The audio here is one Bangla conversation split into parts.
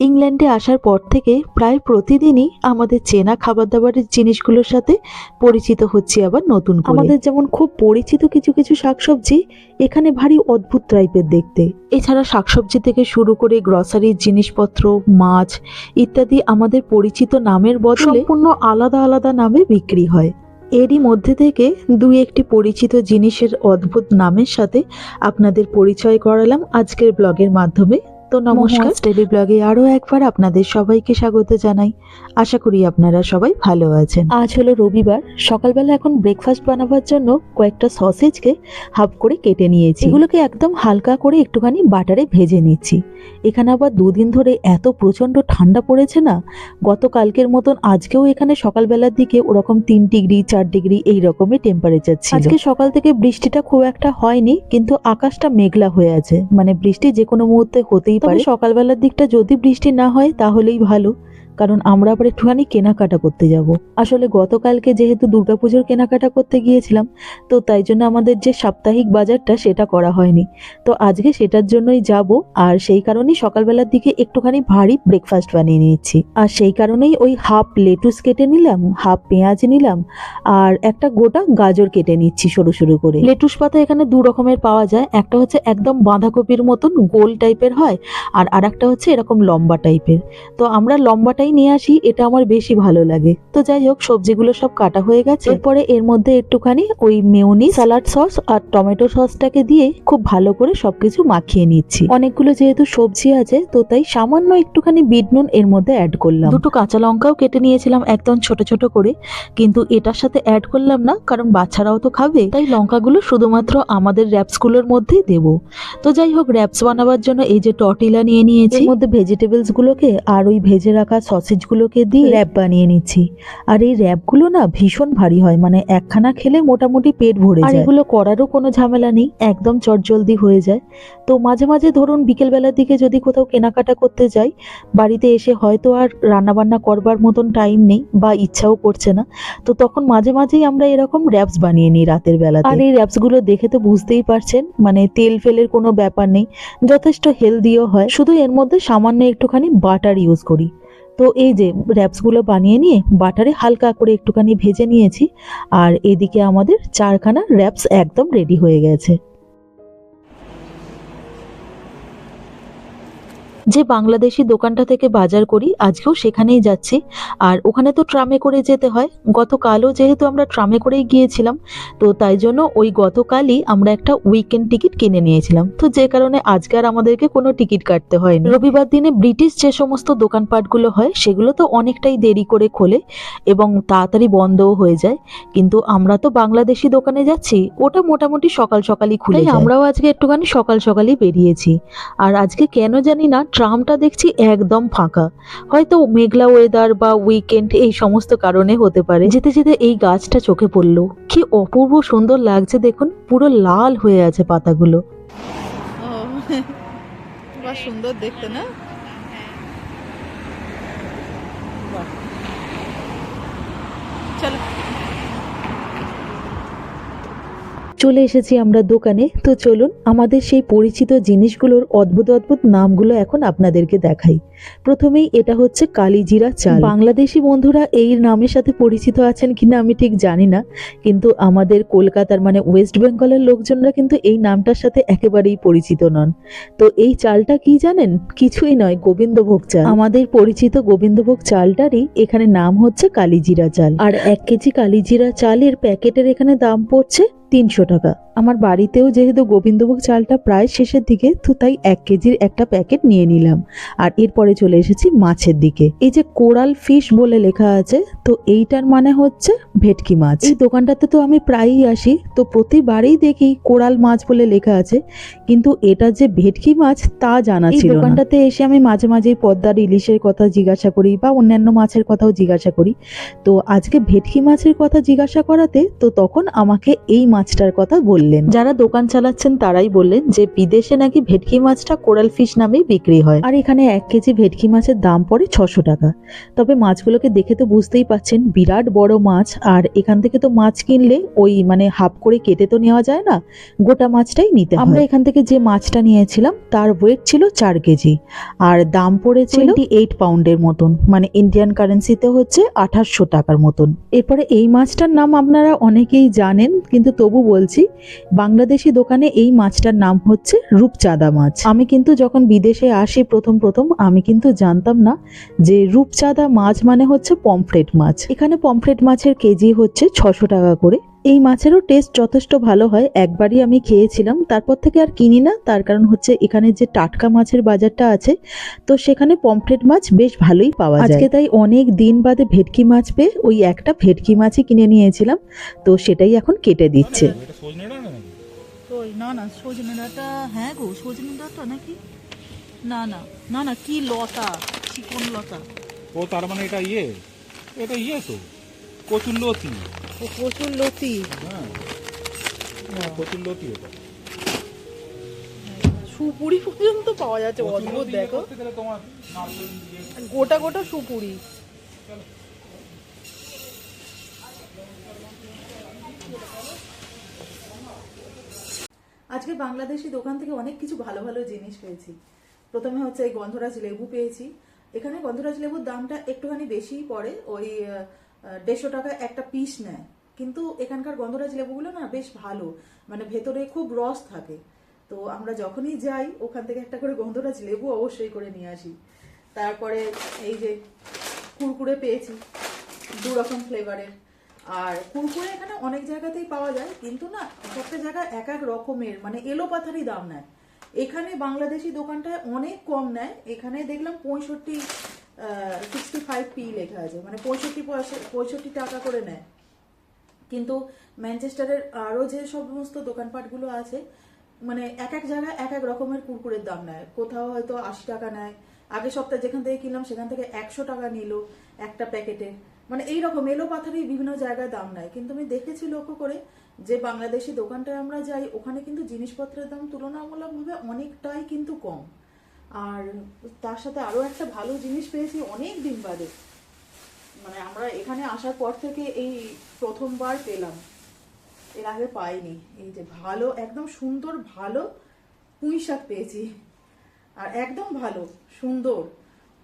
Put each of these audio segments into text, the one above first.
ইংল্যান্ডে আসার পর থেকে প্রায় প্রতিদিনই আমাদের চেনা খাবার দাবারের জিনিসগুলোর সাথে পরিচিত হচ্ছি আবার নতুন আমাদের যেমন খুব পরিচিত কিছু কিছু শাকসবজি এখানে ভারী অদ্ভুত টাইপের দেখতে। এছাড়া শাকসবজি থেকে শুরু করে গ্রসারির জিনিসপত্র মাছ ইত্যাদি আমাদের পরিচিত নামের বদলে সম্পূর্ণ আলাদা আলাদা নামে বিক্রি হয়। এরই মধ্যে থেকে দুই একটি পরিচিত জিনিসের অদ্ভুত নামের সাথে আপনাদের পরিচয় করালাম আজকের ব্লগের মাধ্যমে। তো নমস্কার। টেলি ব্লগে আরও একবার আপনাদের সবাইকে স্বাগত জানাই। আশা করি আপনারা সবাই ভালো আছেন। আজ হলো রবিবার। সকালবেলা এখন ব্রেকফাস্ট বানাবার জন্য কয়েকটা সসেজকে হাফ করে কেটে নিয়েছি। এগুলোকে একদম হালকা করে একটুখানি বাটারে ভেজে নিচ্ছি। এখানে আবার দুদিন ধরে এত প্রচণ্ড ঠান্ডা পড়েছে না গতকালকের মতন আজকেও এখানে সকালবেলার দিকে ওরকম তিন ডিগ্রি চার ডিগ্রি এই রকমই টেম্পারেচার ছিল। আজকে সকাল থেকে বৃষ্টিটা খুব একটা হয়নি কিন্তু আকাশটা মেঘলা হয়ে আছে। মানে বৃষ্টি যে কোনো মুহূর্তে হতেই পারে। সকালবেলার দিকটা যদি বৃষ্টি না হয় তাহলেই ভালো। কারণ আমরা আবার একটুখানি কেনাকাটা করতে যাব। আসলে গতকালকে যেহেতু দুর্গাপুজোর কেনাকাটা করতে গিয়েছিলাম, তো তাই জন্য আমাদের যে সাপ্তাহিক বাজারটা সেটা করা হয়নি। তো আজকে সেটার জন্যই যাব, আর সেই কারণেই সকালবেলার দিকে একটুখানি ভারী ব্রেকফাস্ট বানিয়ে নিচ্ছি আর সেই কারণেই ওই হাফ লেটুস কেটে নিলাম হাফ পেঁয়াজ নিলাম, আর একটা গোটা গাজর কেটে নিচ্ছি সরু সরু করে। লেটুস পাতা এখানে দু রকমের পাওয়া যায়, একটা হচ্ছে একদম বাঁধাকপির মতন গোল টাইপের হয়, আর আরেকটা হচ্ছে এরকম লম্বা টাইপের তো আমরা লম্বাটাই নিয়ে আসি, এটা আমার বেশি ভালো লাগে। তো যাই হোক, সবজিগুলো সব কাটা হয়ে গেছে। এরপরে এর মধ্যে একটুখানি ওই মেউনি সালাড সস আর টমেটো সসটাকে দিয়ে খুব ভালো করে সবকিছু মাখিয়ে নিচ্ছি। অনেকগুলো যেহেতু সবজি আছে, তো তাই সামান্য একটুখানি বিট নুন এর মধ্যে অ্যাড করলাম। দুটো কাঁচা লঙ্কাও কেটে নিয়েছিলাম একদম ছোট ছোট করে, কিন্তু এটার সাথে অ্যাড করলাম না, কারণ বাচ্চারাও তো খাবে। তাই লঙ্কাগুলো শুধুমাত্র আমাদের র্যাপসগুলোর মধ্যেই দেব। তো যাই হোক র্যাপস বানাবার জন্য এই যে টটিলা নিয়ে নিয়েছি। এর মধ্যে ভেজিটেবলস গুলোকে আর ওই ভেজে রাখা গুলোকে দিয়ে র্যাপ বানিয়ে নিচ্ছি। আর এই র্যাপগুলো না ভীষণ ভারী হয় মানে একখানা খেলে মোটামুটি পেট ভরে যায়। এগুলো করারও কোনো ঝামেলা নেই একদম চটজলদি হয়ে যায়। তো মাঝে মাঝে ধরুন বিকেলবেলার দিকে যদি কোথাও কেনাকাটা করতে যাই বাড়িতে এসে হয়তো আর রান্নাবান্না করবার মতন টাইম নেই বা ইচ্ছাও করছে না তো তখন মাঝে মাঝেই আমরা এরকম র্যাপস বানিয়ে নিই রাতের বেলা আর এই র্যাপসগুলো দেখে তো বুঝতেই পারছেন মানে তেল ফেলের কোনো ব্যাপার নেই যথেষ্ট হেলদিও হয়। শুধু এর মধ্যে সামান্য একটুখানি বাটার ইউজ করি। তো এই যে র্যাপসগুলো বানিয়ে নিয়ে বাটারে হালকা করে একটুখানি ভেজে নিয়েছি। আর এদিকে আমাদের চারখানা র্যাপস একদম রেডি হয়ে গেছে। যে বাংলাদেশি দোকানটা থেকে বাজার করি আজকেও সেখানেই যাচ্ছি। আর ওখানে তো ট্রামে করে যেতে হয়। গতকালও যেহেতু আমরা ট্রামে করেই গিয়েছিলাম তো তাই জন্য ওই গতকালই আমরা একটা উইকেন্ড টিকিট কিনে নিয়েছিলাম। তো যে কারণে আজকে আর আমাদেরকে কোনো টিকিট কাটতে হয়নি। রবিবার দিনে ব্রিটিশ যে সমস্ত দোকানপাটগুলো হয় সেগুলো তো অনেকটাই দেরি করে খোলে এবং তাড়াতাড়ি বন্ধও হয়ে যায়। কিন্তু আমরা তো বাংলাদেশি দোকানে যাচ্ছি ওটা মোটামুটি সকাল সকালই খুলে আমরাও আজকে একটুখানি সকাল সকালই বেরিয়েছি। আর আজকে কেন জানি না ট্রামটা দেখছি একদম ফাঁকা। হয়তো মেঘলা ওয়েদার বা উইকেন্ড এই সমস্ত কারণে হতে পারে। যেতে যেতে এই গাছটা চোখে পড়ল। কি অপূর্ব সুন্দর লাগছে দেখুন, পুরো লাল হয়ে আছে পাতাগুলো। সুন্দর দেখতে না? চলো। চলে এসেছি আমরা দোকানে। তো চলুন, আমাদের সেই পরিচিত জিনিসগুলোর অদ্ভুত অদ্ভুত নামগুলো এখন আপনাদেরকে দেখাই। প্রথমেই এটা হচ্ছে কালিজিরা চাল। বাংলাদেশি বন্ধুরা এই নামের সাথে পরিচিত আছেন কিনা আমি ঠিক জানি না, কিন্তু আমাদের কলকাতার মানে ওয়েস্ট বেঙ্গলের লোকজনরা কিন্তু এই নামটার সাথে একেবারেই পরিচিত নন। তো এই চালটা কি জানেন? কিছুই নয়, গোবিন্দভোগ চাল। আমাদের পরিচিত গোবিন্দভোগ চালটারই এখানে নাম হচ্ছে কালিজিরা চাল। আর এক কেজি কালিজিরা চালের প্যাকেটের এখানে দাম পড়ছে তিনশো টাকা। আমার বাড়িতেও যেহেতু গোবিন্দভোগ চালটা প্রায় শেষের দিকে তো তাই এক কেজির একটা প্যাকেট নিয়ে নিলাম। আর এরপরে চলে এসেছি মাছের দিকে। এই যে কোরাল ফিশ বলে লেখা আছে তো এইটার মানে হচ্ছে ভেটকি মাছ। এই দোকানটাতে তো আমি প্রায়ই আসি তো প্রতিবারেই দেখি কোরাল মাছ বলে লেখা আছে কিন্তু এটা যে ভেটকি মাছ তা জানা ছিল দোকানটাতে এসে আমি মাঝে মাঝেই পদ্মার ইলিশের কথা জিজ্ঞাসা করি বা অন্যান্য মাছের কথাও জিজ্ঞাসা করি। তো আজকে ভেটকি মাছের কথা জিজ্ঞাসা করাতে তো তখন আমাকে এই মাছটার কথা বললেন বললেন যারা দোকান চালাচ্ছেন তারাই বললেন যে বিদেশে নাকি ভেটকি মাছটা কোরাল ফিশ নামেই বিক্রি হয়। আর এখানে এক কেজি ভেটকি মাছের দাম পড়ে ছশো টাকা। তবে মাছগুলোকে দেখে তো বুঝতেই পাচ্ছেন বিরাট বড় মাছ। আর এখান থেকে তো মাছ কিনলে ওই মানে হাফ করে কেটে তো নেওয়া যায় না গোটা মাছটাই নিতে আমরা এখান থেকে যে মাছটা নিয়েছিলাম তার ওয়েট ছিল চার কেজি। আর দাম পড়েছিল এইট পাউন্ডের মতন মানে ইন্ডিয়ান কারেন্সিতে হচ্ছে আঠাশশো টাকার মতন। এরপরে এই মাছটার নাম আপনারা অনেকেই জানেন কিন্তু তবু বলছি বাংলাদেশি দোকানে এই মাছটার নাম হচ্ছে রূপচাঁদা মাছ। আমি কিন্তু যখন বিদেশে আসি প্রথম প্রথম, আমি কিন্তু জানতাম না যে রূপচাঁদা মাছ মানে হচ্ছে পমফ্রেট মাছ। এখানে পমফ্রেট মাছের কেজি হচ্ছে ছশো টাকা করে। এই মাছেরও টেস্ট যথেষ্ট ভালো হয়। একবারই আমি খেয়েছিলাম, তারপর থেকে আর কিনি না। তার কারণ হচ্ছে এখানে যে টাটকা মাছের বাজারটা আছে, তো সেখানে পমফ্রেট মাছ বেশ ভালোই পাওয়া যায়। আজকে তাই অনেক দিন বাদে ভেটকি মাছ পেয়ে ওই একটা ভেটকি মাছই কিনে নিয়েছিলাম, তো সেটাই এখন কেটে দিচ্ছে। ওই না না সজনে ডাঁটা হ্যাঁ গো সজনে ডাঁটা নাকি? না না না না কি লতা চিকন লতা। ও তার মানে এটা ইয়ে? এটা ইয়ে তো কচুর লতি। ও প্রচুর লতি। হ্যাঁ। কচুর লতি এটা। সুপুরি পর্যন্ত পাওয়া যাচ্ছে কচুর অদ্ভুত ইয়ে দেখো। তোমার গোটা গোটা সুপুরি। আজকে বাংলাদেশি দোকান থেকে অনেক কিছু ভালো ভালো জিনিস পেয়েছি। প্রথমে হচ্ছে এই গন্ধরাজ লেবু পেয়েছি। এখানে গন্ধরাজ লেবুর দামটা একটুখানি বেশিই পড়ে, ওই দেড়শো টাকা একটা পিস নেয়। কিন্তু এখানকার গন্ধরাজ লেবুগুলো না বেশ ভালো মানে ভেতরে খুব রস থাকে। তো আমরা যখনই যাই, ওখান থেকে একটা করে গন্ধরাজ লেবু অবশ্যই করে নিয়ে আসি। তারপরে এই যে কুরকুরে পেয়েছি দু রকম ফ্লেভারের আর কুরকুরে এখানে অনেক জায়গাতেই পাওয়া যায়, কিন্তু না, একটা জায়গায় এক এক রকমের মানে এলো পাথারি দাম নেয়। এখানে বাংলাদেশি দোকানটায় অনেক কম নেয়, এখানে দেখলাম পঁয়ষট্টি সিক্সটি ফাইভ পি লেখা আছে মানে পঁয়ষট্টি পয়সা, পঁয়ষট্টি টাকা করে নেয়। কিন্তু ম্যানচেস্টারের আরও যে সমস্ত দোকানপাটগুলো আছে মানে এক এক জায়গায় এক এক রকমের কুরকুরের দাম নেয়। কোথাও হয়তো আশি টাকা নেয়। আগের সপ্তাহে যেখান থেকে কিনলাম, সেখান থেকে একশো টাকা নিল একটা প্যাকেটে। মানে এই রকম এলো পাথারি বিভিন্ন জায়গায় দাম নেয়। কিন্তু আমি দেখেছি লক্ষ্য করে যে বাংলাদেশি দোকানটায় আমরা যাই, ওখানে কিন্তু জিনিসপত্রের দাম তুলনামূলকভাবে অনেকটাই কিন্তু কম। আর তার সাথে আরও একটা ভালো জিনিস পেয়েছি, অনেক দিন বাদে। মানে আমরা এখানে আসার পর থেকে এই প্রথমবার পেলাম। এর আগে পাইনি। এই যে ভালো, একদম সুন্দর, ভালো পুঁই শাক পেয়েছি। আর একদম ভালো, সুন্দর,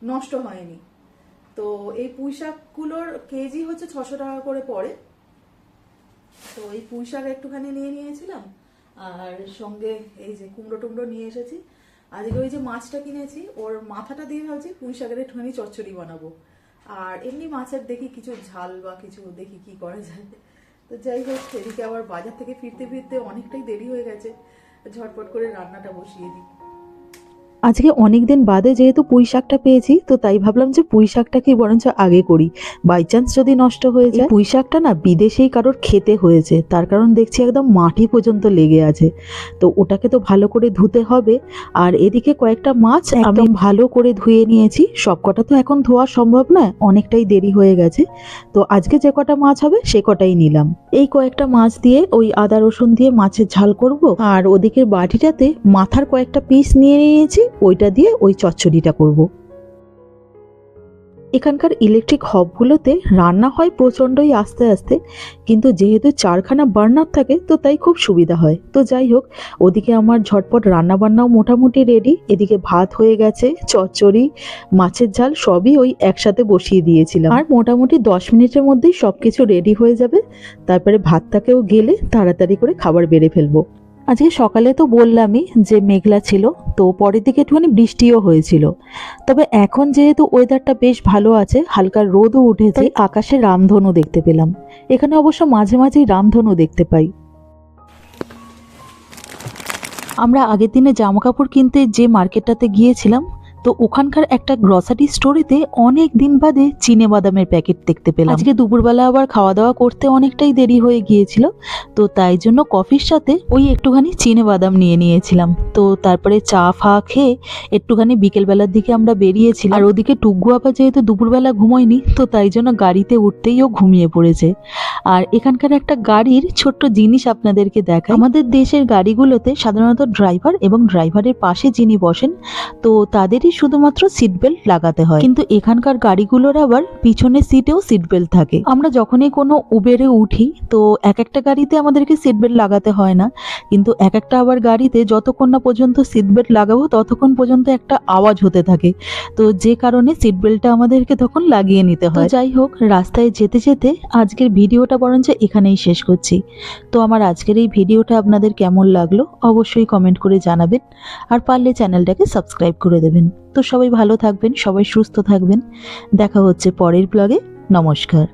নষ্ট হয়নি। তো এই পুঁই শাকগুলোর কেজি হচ্ছে ছশো টাকা করে পড়ে। তো এই পুঁই শাক একটুখানি নিয়ে নিয়েছিলাম, আর সঙ্গে এই যে কুমড়ো টুমড়ো নিয়ে এসেছি। আজকে ওই যে মাছটা কিনেছি, ওর মাথাটা দিয়ে ভাবছি পুঁই শাকের একটুখানি চচ্চড়ি বানাবো। আর এমনি মাছের দেখি কিছু ঝাল বা কিছু দেখি কি করা যায়। তো যাই হোক এদিকে আবার বাজার থেকে ফিরতে ফিরতে অনেকটাই দেরি হয়ে গেছে। ঝটপট করে রান্নাটা বসিয়ে দিই। আজকে অনেক দিন বাদে যেহেতু পুঁই শাকটা পেয়েছি তো তাই ভাবলাম যে পুঁই শাকটাকে বরঞ্চ আগে করি। বাই চান্স যদি নষ্ট হয়ে যায়। পুঁই শাকটা না বিদেশেই কারোর খেতে হয়েছে তার কারণ দেখছি একদম মাটি পর্যন্ত লেগে আছে। তো ওটাকে তো ভালো করে ধুতে হবে। আর এদিকে কয়েকটা মাছ একদম। ভালো করে ধুয়ে নিয়েছি। সব কটা তো এখন ধোয়া সম্ভব না অনেকটাই দেরি হয়ে গেছে। তো আজকে যে কটা মাছ হবে সে কটাই নিলাম। এই কয়েকটা মাছ দিয়ে ওই আদা রসুন দিয়ে মাছের ঝাল করব। আর ওদিকের বাটিটাতে মাথার কয়েকটা পিস নিয়ে নিয়েছি। ওইটা দিয়ে ওই চচ্চড়িটা করব। এখানকার ইলেকট্রিক হবগুলোতে রান্না হয় প্রচণ্ডই আস্তে আস্তে, কিন্তু যেহেতু চারখানা বার্নার থাকে, তো তাই খুব সুবিধা হয়। তো যাই হোক, ওদিকে আমার ঝটপট রান্না বান্নাও মোটামুটি রেডি এদিকে ভাত হয়ে গেছে, চচ্চড়ি, মাছের ঝাল সবই ওই একসাথে বসিয়ে দিয়েছিলাম। আর মোটামুটি দশ মিনিটের মধ্যেই সব কিছু রেডি হয়ে যাবে। তারপরে ভাতটাকেও গেলে তাড়াতাড়ি করে খাবার বেড়ে ফেলব। আজকে সকালে তো বললামই যে মেঘলা ছিল তো পরের দিকে একটুখানি বৃষ্টিও হয়েছিল। তবে এখন যেহেতু ওয়েদারটা বেশ ভালো আছে হালকা রোদও উঠেছে আকাশে রামধনু দেখতে পেলাম। এখানে অবশ্য মাঝে মাঝেই রামধনু দেখতে পাই। আমরা আগের দিনে জামা কাপড় কিনতে যে মার্কেটটাতে গিয়েছিলাম তো ওখানকার একটা গ্রসারি স্টোরেতে অনেক দিন বাদে চিনে বাদামের প্যাকেট দেখতে পেলাম। আজকে দুপুরবেলা আবার খাওয়া দাওয়া করতে অনেকটাই দেরি হয়ে গিয়েছিল, তো তাই জন্য কফির সাথে ওই একটুখানি চিনে বাদাম নিয়ে নিয়েছিলাম। তো তারপরে চা, ফা খেয়ে একটুখানি বিকেলবেলার দিকে আমরা বেরিয়েছিলাম। আর ওদিকে টুকু আপা যেহেতু দুপুরবেলা ঘুমোয়নি, তো তাই জন্য গাড়িতে উঠতেই ও ঘুমিয়ে পড়েছে। আর এখানকার একটা গাড়ির ছোট্ট জিনিস আপনাদেরকে দেখায় আমাদের দেশের গাড়িগুলোতে সাধারণত ড্রাইভার এবং ড্রাইভারের পাশে যিনি বসেন, তো তাদেরই শুধুমাত্র সিট বেল্ট লাগাতে হয়। কিন্তু এখানকার গাড়িগুলোর আবার পিছনের সিটেও সিট বেল্ট থাকে। আমরা যখনই কোনো উবেরে উঠি, তো এক একটা গাড়িতে আমাদেরকে সিট বেল্ট লাগাতে হয় না। কিন্তু এক একটা আবার গাড়িতে যতক্ষণ না পর্যন্ত সিট বেল্ট লাগাবো, ততক্ষণ পর্যন্ত একটা আওয়াজ হতে থাকে। তো যে কারণে সিট বেল্টটা আমাদেরকে তখন লাগিয়ে নিতে হয়। যাই হোক, রাস্তায় যেতে যেতে আজকের ভিডিওটা বরঞ্চ এখানেই শেষ করছি। তো আমার আজকের এই ভিডিওটা আপনাদের কেমন লাগল, অবশ্যই কমেন্ট করে জানাবেন। আর পারলে চ্যানেলটাকে সাবস্ক্রাইব করে দেবেন। তো সবাই ভালো থাকবেন সবাই সুস্থ থাকবেন। দেখা হচ্ছে পরের ব্লগে নমস্কার।